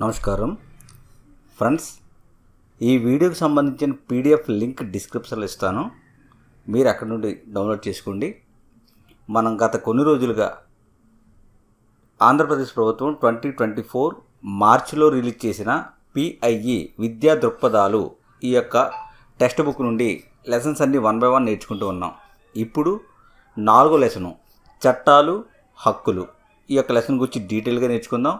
నమస్కారం. ఫ్రెండ్స్ ఈ వీడియోకి సంబంధించిన పీడిఎఫ్ లింక్ డిస్క్రిప్షన్లో ఇస్తాను. మీరు అక్కడ నుండి డౌన్లోడ్ చేసుకోండి. మనం గత కొన్ని రోజులుగా ఆంధ్రప్రదేశ్ ప్రభుత్వం ట్వంటీ ట్వంటీ ఫోర్ మార్చిలో రిలీజ్ చేసిన పిఐఈ విద్యా దృక్పథాలు ఈ యొక్క టెక్స్ట్ బుక్ నుండి లెసన్స్ అన్ని వన్ బై వన్ నేర్చుకుంటూ ఉన్నాం. ఇప్పుడు నాలుగో లెసను చట్టాలు హక్కులు ఈ యొక్క లెసన్ గురించి డీటెయిల్గా నేర్చుకుందాం.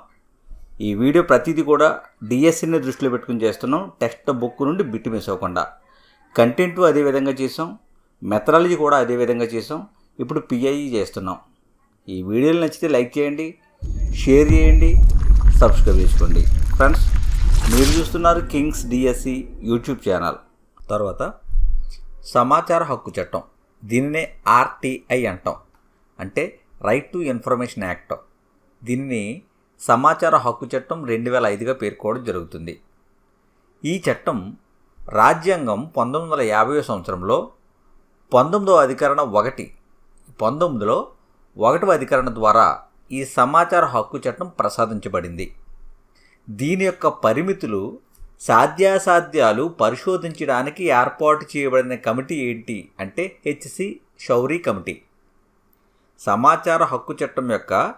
ఈ వీడియో ప్రతిదీ కూడా డిఎస్సిని దృష్టిలో పెట్టుకుని చేస్తున్నాం. టెక్స్ట్ బుక్ నుండి బిట్ మిస్ అవ్వకుండా. కంటెంట్ అదే విధంగా చేసాం. మెథడాలజీ కూడా అదే విధంగా చేసాం. ఇప్పుడు పిఐఈ చేస్తున్నాం. ఈ వీడియోలు నచ్చితే లైక్ చేయండి షేర్ చేయండి సబ్స్క్రైబ్ చేసుకోండి. ఫ్రెండ్స్ మీరు చూస్తున్నారు కింగ్స్ డిఎస్సి యూట్యూబ్ ఛానల్ తర్వాత సమాచార హక్కు చట్టం. దీనినే ఆర్టీఐ అంటాం. అంటే రైట్ టు ఇన్ఫర్మేషన్ యాక్ట్ దీనిని సమాచార హక్కు చట్టం రెండు వేల ఐదుగా పేర్కోవడం జరుగుతుంది. ఈ చట్టం రాజ్యాంగం పంతొమ్మిది వందల యాభై సంవత్సరంలో పంతొమ్మిదవ అధికరణ ఒకటి పంతొమ్మిదిలో ఒకటవ అధికరణ ద్వారా ఈ సమాచార హక్కు చట్టం ప్రసాదించబడింది. దీని యొక్క పరిమితులు సాధ్యాసాధ్యాలు పరిశోధించడానికి ఏర్పాటు చేయబడిన కమిటీ ఏంటి అంటే హెచ్సి షౌరీ కమిటీ. సమాచార హక్కు చట్టం యొక్క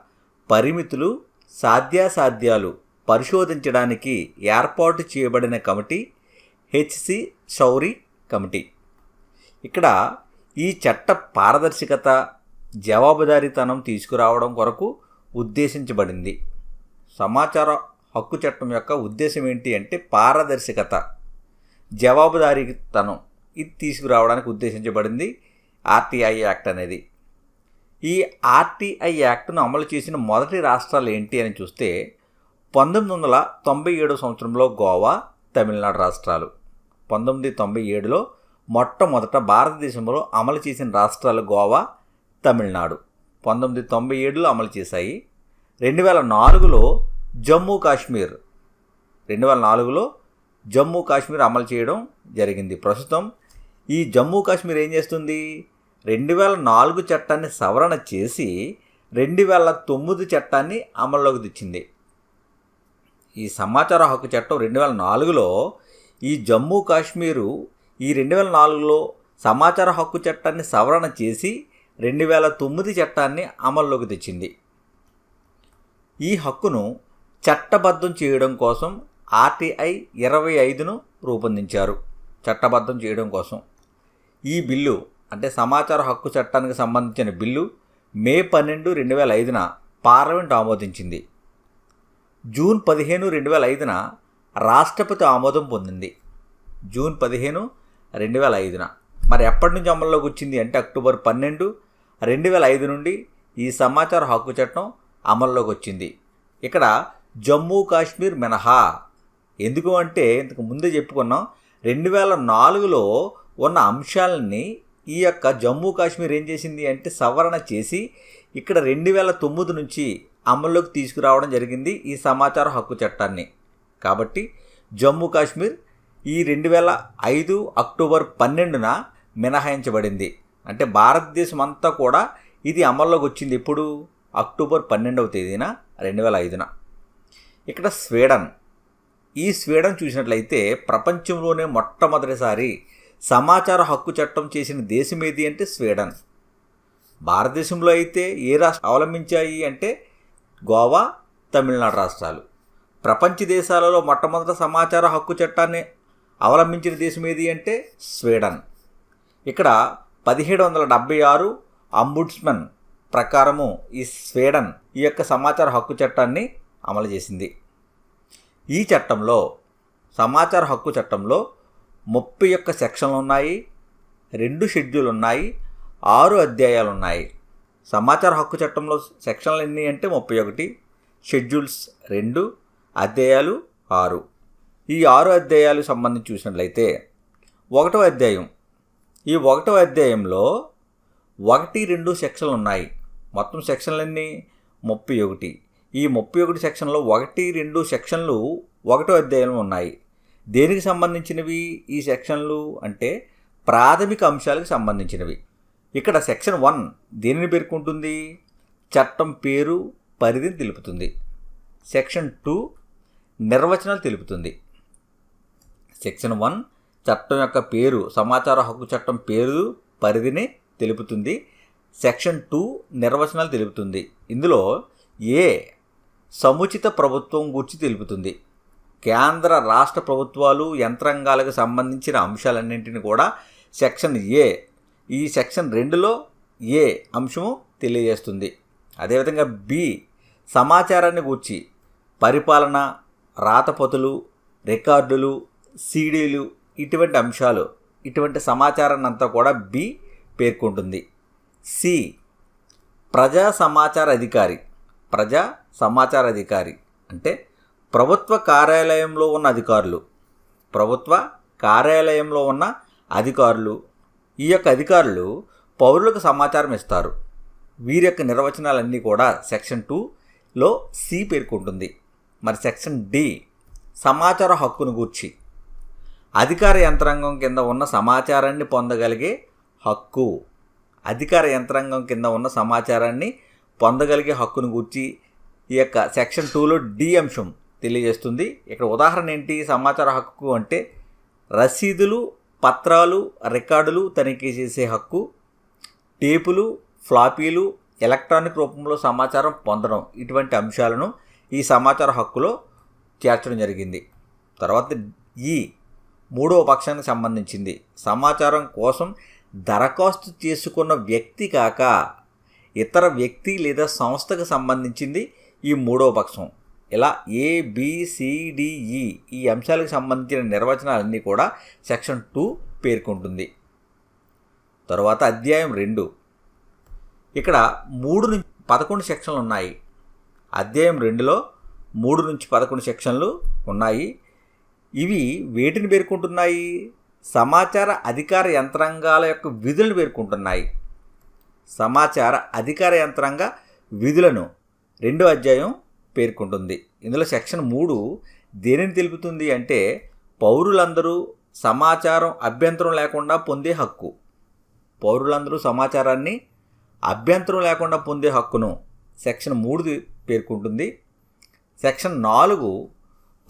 పరిమితులు సాధ్యాసాధ్యాలు పరిశోధించడానికి ఏర్పాటు చేయబడిన కమిటీ హెచ్సి షౌరి కమిటీ. ఇక్కడ ఈ చట్ట పారదర్శకత జవాబుదారీతనం తీసుకురావడం కొరకు ఉద్దేశించబడింది. సమాచార హక్కు చట్టం యొక్క ఉద్దేశం ఏంటి అంటే పారదర్శకత జవాబుదారీతనం ఇది తీసుకురావడానికి ఉద్దేశించబడింది ఆర్టీఐ యాక్ట్ అనేది. ఈ ఆర్టీఐ యాక్ట్ను అమలు చేసిన మొదటి రాష్ట్రాలు ఏంటి అని చూస్తే పంతొమ్మిది వందల తొంభై ఏడు సంవత్సరంలో గోవా తమిళనాడు రాష్ట్రాలు. పంతొమ్మిది తొంభై ఏడులో మొట్టమొదట భారతదేశంలో అమలు చేసిన రాష్ట్రాలు గోవా తమిళనాడు. పంతొమ్మిది తొంభై ఏడులో అమలు చేశాయి. రెండు వేల నాలుగులో జమ్మూ కాశ్మీర్. రెండు వేల నాలుగులో జమ్మూ కాశ్మీర్ అమలు చేయడం జరిగింది. ప్రస్తుతం ఈ జమ్మూ కాశ్మీర్ ఏం చేస్తుంది? రెండు వేల నాలుగు చట్టాన్ని సవరణ చేసి రెండు వేల తొమ్మిది చట్టాన్ని అమల్లోకి తెచ్చింది. ఈ సమాచార హక్కు చట్టం రెండు వేల నాలుగులో ఈ జమ్మూ కాశ్మీరు ఈ రెండు వేల నాలుగులో సమాచార హక్కు చట్టాన్ని సవరణ చేసి రెండు వేల తొమ్మిది చట్టాన్ని అమల్లోకి తెచ్చింది. ఈ హక్కును చట్టబద్ధం చేయడం కోసం ఆర్టీఐ ఇరవై ఐదును రూపొందించారు. చట్టబద్ధం చేయడం కోసం. ఈ బిల్లు అంటే సమాచార హక్కు చట్టానికి సంబంధించిన బిల్లు మే పన్నెండు రెండు వేల ఐదున పార్లమెంట్ ఆమోదించింది. జూన్ పదిహేను రెండు వేల ఐదున రాష్ట్రపతి ఆమోదం పొందింది. జూన్ పదిహేను రెండు వేల ఐదున మరి ఎప్పటి నుంచి అమల్లోకి వచ్చింది అంటే అక్టోబర్ పన్నెండు రెండు వేల ఐదు నుండి ఈ సమాచార హక్కు చట్టం అమల్లోకి వచ్చింది. ఇక్కడ జమ్మూ కాశ్మీర్ మినహా. ఎందుకు అంటే ఇంతకు ముందే చెప్పుకున్నాం రెండు వేల నాలుగులో ఉన్న అంశాలని ఈ యొక్క జమ్మూ కాశ్మీర్ ఏం చేసింది అంటే సవరణ చేసి ఇక్కడ రెండు వేల తొమ్మిది నుంచి అమల్లోకి తీసుకురావడం జరిగింది ఈ సమాచార హక్కు చట్టాన్ని. కాబట్టి జమ్మూ కాశ్మీర్ ఈ రెండు వేల ఐదు అక్టోబర్ పన్నెండున మినహాయించబడింది. అంటే భారతదేశం అంతా కూడా ఇది అమల్లోకి వచ్చింది ఎప్పుడు? అక్టోబర్ పన్నెండవ తేదీన రెండు వేల ఐదున. ఇక్కడ స్వీడన్. ఈ స్వీడన్ చూసినట్లయితే ప్రపంచంలోనే మొట్టమొదటిసారి సమాచార హక్కు చట్టం చేసిన దేశం ఏది అంటే స్వీడన్. భారతదేశంలో అయితే ఏ రాష్ట్రం అవలంబించాయి అంటే గోవా తమిళనాడు రాష్ట్రాలు. ప్రపంచ దేశాలలో మొట్టమొదట సమాచార హక్కు చట్టాన్ని అవలంబించిన దేశం ఏది అంటే స్వీడన్. ఇక్కడ పదిహేడు వందల డెబ్బై ఆరు అంబుడ్స్మన్ ప్రకారము ఈ స్వీడన్ ఈ యొక్క సమాచార హక్కు చట్టాన్ని అమలు చేసింది. ఈ చట్టంలో సమాచార హక్కు చట్టంలో ముప్పై ఒక్క సెక్షన్లు ఉన్నాయి రెండు షెడ్యూల్ ఉన్నాయి ఆరు అధ్యాయాలు ఉన్నాయి సమాచార హక్కు చట్టంలో సెక్షన్లు ఎన్ని అంటే ముప్పై ఒకటి షెడ్యూల్స్ రెండు అధ్యాయాలు ఆరు. ఈ ఆరు అధ్యాయాలు సంబంధించి చూసినట్లయితే ఒకటో అధ్యాయం. ఈ ఒకటో అధ్యాయంలో ఒకటి రెండు సెక్షన్లు ఉన్నాయి మొత్తం సెక్షన్లన్నీ ముప్పై ఒకటి. ఈ ముప్పై ఒకటి సెక్షన్లో ఒకటి రెండు సెక్షన్లు ఒకటో అధ్యాయంలో ఉన్నాయి. దేనికి సంబంధించినవి ఈ సెక్షన్లు అంటే ప్రాథమిక అంశాలకు సంబంధించినవి. ఇక్కడ సెక్షన్ వన్ దేనిని పేర్కొంటుంది? చట్టం పేరు పరిధిని తెలుపుతుంది. సెక్షన్ టూ నిర్వచనాలు తెలుపుతుంది. సెక్షన్ వన్ చట్టం యొక్క పేరు సమాచార హక్కు చట్టం పేరు పరిధిని తెలుపుతుంది. సెక్షన్ టూ నిర్వచనాలు తెలుపుతుంది. ఇందులో ఏ సముచిత ప్రభుత్వం గురించి తెలుపుతుంది? కేంద్ర రాష్ట్ర ప్రభుత్వాలు యంత్రాంగాలకు సంబంధించిన అంశాలన్నింటినీ కూడా సెక్షన్ ఏ ఈ సెక్షన్ రెండులో ఏ అంశము తెలియజేస్తుంది. అదేవిధంగా బి సమాచారాన్ని గూర్చి పరిపాలన రాతపతులు రికార్డులు సీడీలు ఇటువంటి అంశాలు ఇటువంటి సమాచారాన్ని అంతా కూడా బి పేర్కొంటుంది. సి ప్రజా సమాచార అధికారి ప్రజా సమాచార అధికారి అంటే ప్రభుత్వ కార్యాలయంలో ఉన్న అధికారులు. ప్రభుత్వ కార్యాలయంలో ఉన్న అధికారులు. ఈ యొక్క అధికారులు పౌరులకు సమాచారం ఇస్తారు. వీరి యొక్క నిర్వచనాలన్నీ కూడా సెక్షన్ టూలో సి పేర్కొంటుంది. మరి సెక్షన్ డి సమాచార హక్కును గూర్చి. అధికార యంత్రాంగం కింద ఉన్న సమాచారాన్ని పొందగలిగే హక్కు. అధికార యంత్రాంగం కింద ఉన్న సమాచారాన్ని పొందగలిగే హక్కును గూర్చి ఈ యొక్క సెక్షన్ టూలో డి అంశం తెలియజేస్తుంది. ఇక్కడ ఉదాహరణ ఏంటి? సమాచార హక్కు అంటే రసీదులు పత్రాలు రికార్డులు తనిఖీ చేసే హక్కు టేపులు ఫ్లాపీలు ఎలక్ట్రానిక్ రూపంలో సమాచారం పొందడం ఇటువంటి అంశాలను ఈ సమాచార హక్కులో చేర్చడం జరిగింది. తర్వాత ఈ మూడవ పక్షానికి సంబంధించింది. సమాచారం కోసం దరఖాస్తు చేసుకున్న వ్యక్తి కాక ఇతర వ్యక్తి లేదా సంస్థకు సంబంధించింది ఈ మూడవ పక్షం. ఇలా ఏబిసిడిఈ e ఈ అంశాలకు సంబంధించిన నిర్వచనాలన్నీ కూడా సెక్షన్ టూ పేర్కొంటుంది. తరువాత అధ్యాయం రెండు. ఇక్కడ మూడు నుంచి పదకొండు సెక్షన్లు ఉన్నాయి. అధ్యాయం రెండులో మూడు నుంచి పదకొండు సెక్షన్లు ఉన్నాయి. ఇవి వేటిని పేర్కొంటున్నాయి? సమాచార అధికార యంత్రాంగాల యొక్క విధులను పేర్కొంటున్నాయి. సమాచార అధికార యంత్రాంగ విధులను. రెండో అధ్యాయం పేర్కొంటుంది. ఇందులో సెక్షన్ మూడు దేనిని తెలుపుతుంది అంటే పౌరులందరూ సమాచారం అభ్యంతరం లేకుండా పొందే హక్కు. పౌరులందరూ సమాచారాన్ని అభ్యంతరం లేకుండా పొందే హక్కును సెక్షన్ మూడు పేర్కొంటుంది. సెక్షన్ నాలుగు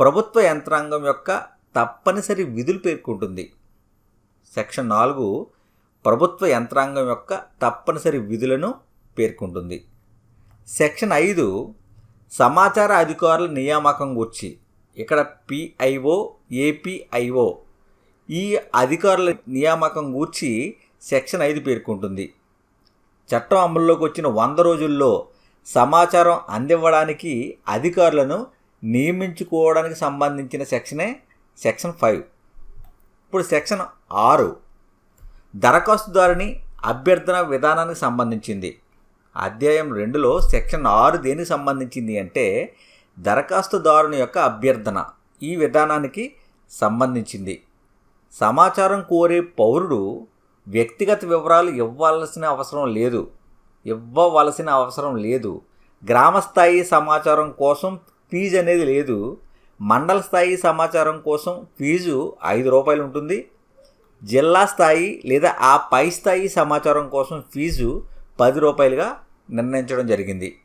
ప్రభుత్వ యంత్రాంగం యొక్క తప్పనిసరి విధులు పేర్కొంటుంది. సెక్షన్ నాలుగు ప్రభుత్వ యంత్రాంగం యొక్క తప్పనిసరి విధులను పేర్కొంటుంది. సెక్షన్ ఐదు సమాచార అధికారుల నియామకం గురించి ఇక్కడ పిఐఓ ఏపీఐఓ ఈ అధికారుల నియామకం గూర్చి సెక్షన్ ఐదు పేర్కొంటుంది. చట్టం అమల్లోకి వచ్చిన వంద రోజుల్లో సమాచారం అందివ్వడానికి అధికారులను నియమించుకోవడానికి సంబంధించిన సెక్షనే సెక్షన్ ఫైవ్. ఇప్పుడు సెక్షన్ ఆరు. దరఖాస్తుదారుని అభ్యర్థన విధానానికి సంబంధించింది. అధ్యాయం రెండులో సెక్షన్ ఆరు దేనికి సంబంధించింది అంటే దరఖాస్తుదారుని యొక్క అభ్యర్థన ఈ విధానానికి సంబంధించింది. సమాచారం కోరే పౌరుడు వ్యక్తిగత వివరాలు ఇవ్వాల్సిన అవసరం లేదు. ఇవ్వవలసిన అవసరం లేదు. గ్రామస్థాయి సమాచారం కోసం ఫీజు అనేది లేదు. మండల స్థాయి సమాచారం కోసం ఫీజు ఐదు రూపాయలు ఉంటుంది. జిల్లా స్థాయి లేదా ఆ పై స్థాయి సమాచారం కోసం ఫీజు పది రూపాయలుగా నిర్ణయించడం జరిగింది.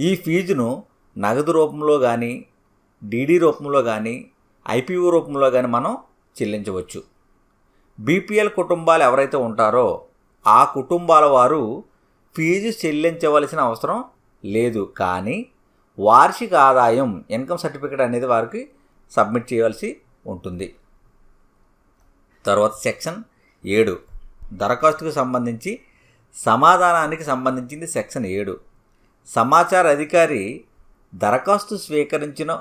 ఈ ఫీజును నగదు రూపంలో కానీ డీడీ రూపంలో కానీ ఐపీఓ రూపంలో కానీ మనం చెల్లించవచ్చు. బీపీఎల్ కుటుంబాలు ఎవరైతే ఉంటారో ఆ కుటుంబాల వారు ఫీజు చెల్లించవలసిన అవసరం లేదు. కానీ వార్షిక ఆదాయం ఇన్కమ్ సర్టిఫికేట్ అనేది వారికి సబ్మిట్ చేయవలసి ఉంటుంది. తర్వాత సెక్షన్ ఏడు. దరఖాస్తుకు సంబంధించి సమాధానానికి సంబంధించింది సెక్షన్ ఏడు. సమాచార అధికారి దరఖాస్తు స్వీకరించిన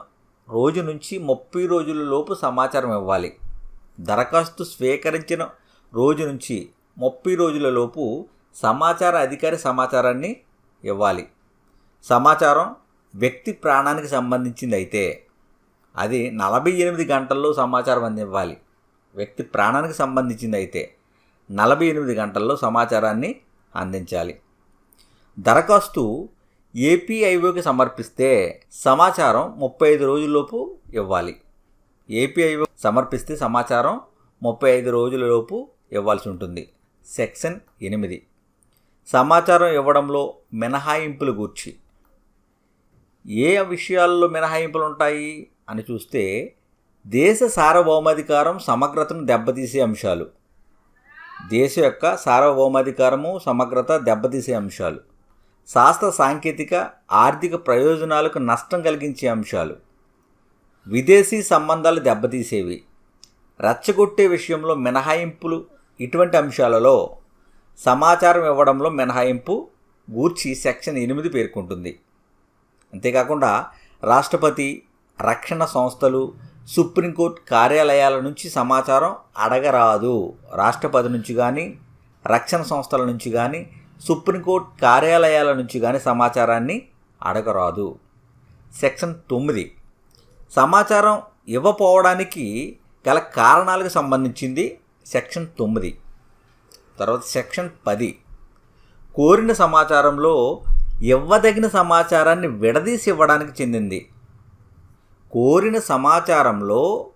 రోజు నుంచి ముప్పై రోజుల లోపు సమాచారం ఇవ్వాలి. దరఖాస్తు స్వీకరించిన రోజు నుంచి ముప్పై రోజుల లోపు సమాచార అధికారి సమాచారాన్ని ఇవ్వాలి. సమాచారం వ్యక్తి ప్రాణానికి సంబంధించింది అయితే అది నలభై ఎనిమిది గంటల్లో సమాచారం అందివ్వాలి. వ్యక్తి ప్రాణానికి సంబంధించింది అయితే నలభై ఎనిమిది గంటల్లో సమాచారాన్ని అందించాలి. దరఖాస్తు ఏపీఐఓకి సమర్పిస్తే సమాచారం ముప్పై ఐదు రోజుల్లోపు ఇవ్వాలి. ఏపీఐఓ సమర్పిస్తే సమాచారం ముప్పై ఐదు రోజులలోపు ఇవ్వాల్సి ఉంటుంది. సెక్షన్ ఎనిమిది. సమాచారం ఇవ్వడంలో మినహాయింపులు గూర్చి. ఏ విషయాల్లో మినహాయింపులు ఉంటాయి అని చూస్తే దేశ సార్వభౌమాధికారం సమగ్రతను దెబ్బతీసే అంశాలు. దేశ యొక్క సార్వభౌమాధికారము సమగ్రత దెబ్బతీసే అంశాలు. శాస్త్ర సాంకేతిక ఆర్థిక ప్రయోజనాలకు నష్టం కలిగించే అంశాలు. విదేశీ సంబంధాలు దెబ్బతీసేవి. రచ్చగొట్టే విషయంలో మినహాయింపులు ఇటువంటి అంశాలలో సమాచారం ఇవ్వడంలో మినహాయింపు గూర్చి సెక్షన్ ఎనిమిది పేర్కొంటుంది. అంతేకాకుండా రాష్ట్రపతి రక్షణ సంస్థలు సుప్రీంకోర్టు కార్యాలయాల నుంచి సమాచారం అడగరాదు. రాష్ట్రపతి నుంచి కానీ రక్షణ సంస్థల నుంచి కానీ సుప్రీంకోర్టు కార్యాలయాల నుంచి కానీ సమాచారాన్ని అడగరాదు. సెక్షన్ తొమ్మిది. సమాచారం ఇవ్వపోవడానికి గల కారణాలకు సంబంధించింది సెక్షన్ తొమ్మిది. తర్వాత సెక్షన్ పది. కోరిన సమాచారంలో ఇవ్వదగిన సమాచారాన్ని విడదీసి ఇవ్వడానికి చెందింది. కోరిన సమాచారంలో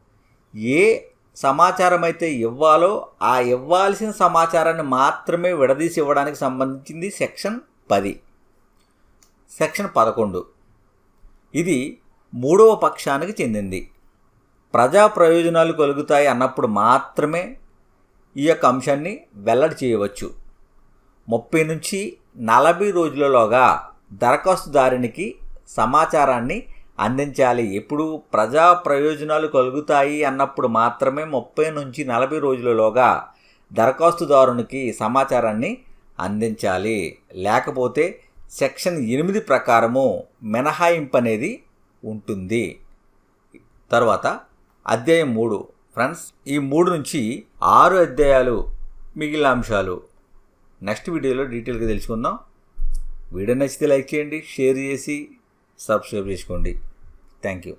ఏ సమాచారం అయితే ఇవ్వాలో ఆ ఇవ్వాల్సిన సమాచారాన్ని మాత్రమే విడదీసి ఇవ్వడానికి సంబంధించింది సెక్షన్ పది. సెక్షన్ పదకొండు. ఇది మూడవ పక్షానికి చెందింది. ప్రజా ప్రయోజనాలు కలుగుతాయి అన్నప్పుడు మాత్రమే ఈ యొక్క అంశాన్ని వెల్లడి చేయవచ్చు. ముప్పై నుంచి నలభై రోజులలోగా దరఖాస్తుదారునికి సమాచారాన్ని అందించాలి. ఎప్పుడు ప్రజా ప్రయోజనాలు కలుగుతాయి అన్నప్పుడు మాత్రమే ముప్పై నుంచి నలభై రోజులలోగా దరఖాస్తుదారునికి సమాచారాన్ని అందించాలి. లేకపోతే సెక్షన్ ఎనిమిది ప్రకారము మినహాయింపు అనేది ఉంటుంది. తర్వాత అధ్యాయం మూడు. ఫ్రెండ్స్ ఈ మూడు నుంచి ఆరు అధ్యాయాలు మిగిలిన అంశాలు. నెక్స్ట్ వీడియోలో డీటెయిల్గా తెలుసుకుందాం. వీడియో నచ్చితే లైక్ చేయండి షేర్ చేసి సబ్స్క్రైబ్ చేసుకోండి. Thank you.